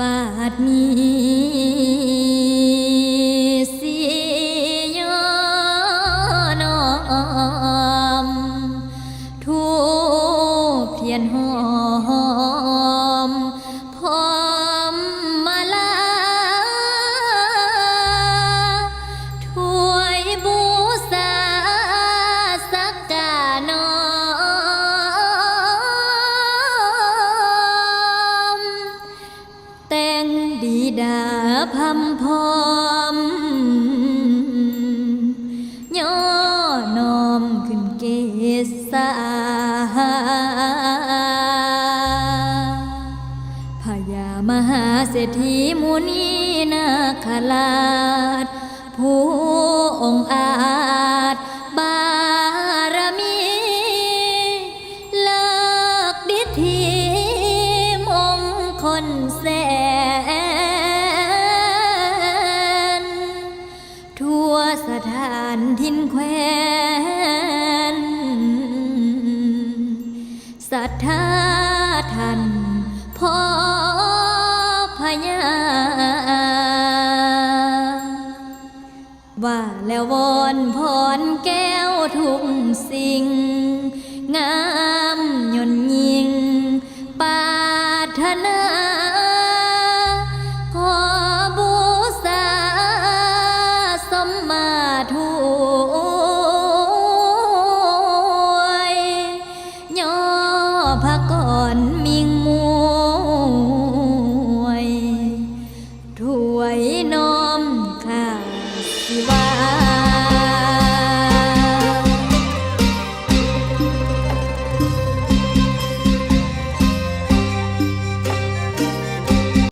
บาดมีสียอนอมทูบเทียนหอม ดาพัมพอมย่อนอมขึ้นเกษาพญามหาเศรษฐีมุนีนาคราชผู้องอาจบารมีเลิกดิธีมงคลแส สถานทินแควนศรัทธาท่านพ่อพญาว่าแล้ววอนพรแก้วทุกสิ่ง พระก่อนมิงมวยถวยน้อมข้าสิว่า